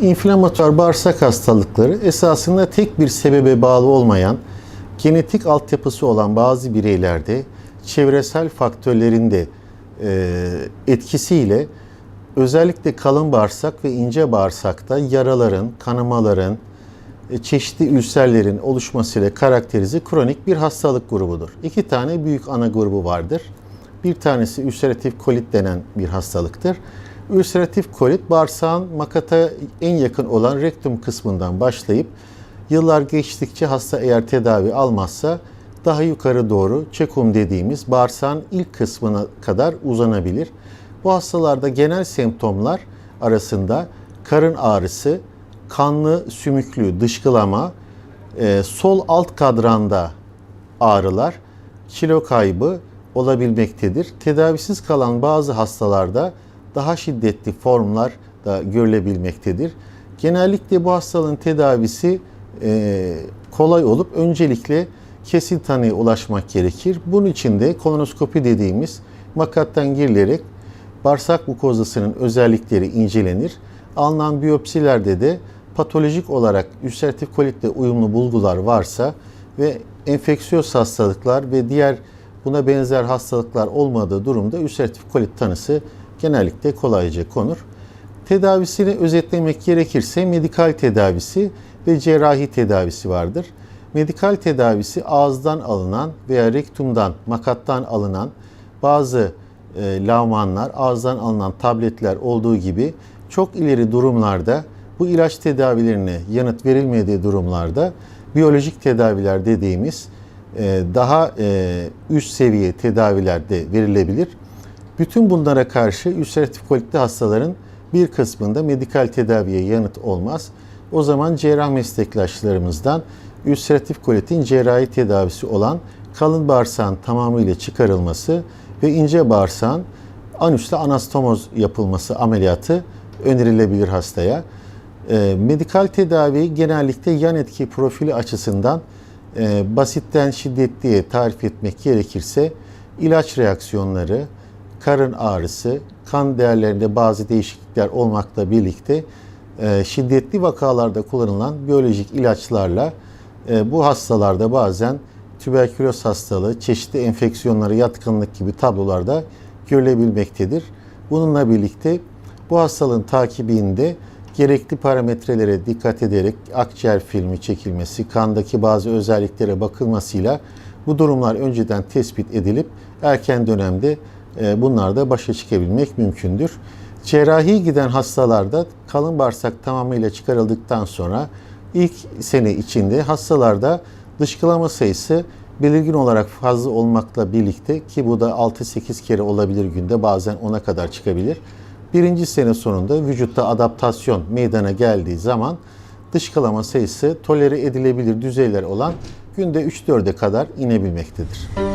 İnflamatuar bağırsak hastalıkları esasında tek bir sebebe bağlı olmayan, genetik altyapısı olan bazı bireylerde çevresel faktörlerin de e, etkisiyle özellikle kalın bağırsak ve ince bağırsakta yaraların, kanamaların, e, çeşitli ülserlerin oluşmasıyla karakterize kronik bir hastalık grubudur. İki tane büyük ana grubu vardır. Bir tanesi ülseratif kolit denen bir hastalıktır. Ülseratif kolit bağırsağın makata en yakın olan rektum kısmından başlayıp yıllar geçtikçe hasta eğer tedavi almazsa daha yukarı doğru çekum dediğimiz bağırsağın ilk kısmına kadar uzanabilir. Bu hastalarda genel semptomlar arasında karın ağrısı, kanlı sümüklü dışkılama, e, sol alt kadranda ağrılar, kilo kaybı olabilmektedir. Tedavisiz kalan bazı hastalarda daha şiddetli formlar da görülebilmektedir. Genellikle bu hastalığın tedavisi e, kolay olup öncelikle kesin tanıya ulaşmak gerekir. Bunun için de kolonoskopi dediğimiz makattan girilerek bağırsak mukozasının özellikleri incelenir. Alınan biyopsilerde de patolojik olarak ülseratif kolitle uyumlu bulgular varsa ve enfeksiyöz hastalıklar ve diğer buna benzer hastalıklar olmadığı durumda ülseratif kolit tanısı genellikle kolayca konur. Tedavisini özetlemek gerekirse medikal tedavisi ve cerrahi tedavisi vardır. Medikal tedavisi ağızdan alınan veya rektumdan, makattan alınan bazı e, lavmanlar, ağızdan alınan tabletler olduğu gibi çok ileri durumlarda bu ilaç tedavilerine yanıt verilmediği durumlarda biyolojik tedaviler dediğimiz e, daha e, üst seviye tedaviler de verilebilir. Bütün bunlara karşı ülseratif kolitli hastaların bir kısmında medikal tedaviye yanıt olmaz. O zaman cerrah meslektaşlarımızdan ülseratif kolitin cerrahi tedavisi olan kalın bağırsağın tamamıyla çıkarılması ve ince bağırsağın anüsle anastomoz yapılması ameliyatı önerilebilir hastaya. E, medikal tedavi genellikle yan etki profili açısından e, basitten şiddetliye tarif etmek gerekirse ilaç reaksiyonları, karın ağrısı, kan değerlerinde bazı değişiklikler olmakla birlikte e, şiddetli vakalarda kullanılan biyolojik ilaçlarla e, bu hastalarda bazen tüberküloz hastalığı, çeşitli enfeksiyonlara yatkınlık gibi tablolarda görülebilmektedir. Bununla birlikte bu hastalığın takibinde gerekli parametrelere dikkat ederek akciğer filmi çekilmesi, kandaki bazı özelliklere bakılmasıyla bu durumlar önceden tespit edilip erken dönemde bunlarda başa çıkabilmek mümkündür. Cerrahi giden hastalarda kalın bağırsak tamamıyla çıkarıldıktan sonra ilk sene içinde hastalarda dışkılama sayısı belirgin olarak fazla olmakla birlikte ki bu da 6-8 kere olabilir günde bazen 10'a kadar çıkabilir. Birinci sene sonunda vücutta adaptasyon meydana geldiği zaman dışkılama sayısı tolere edilebilir düzeyler olan günde 3-4'e kadar inebilmektedir.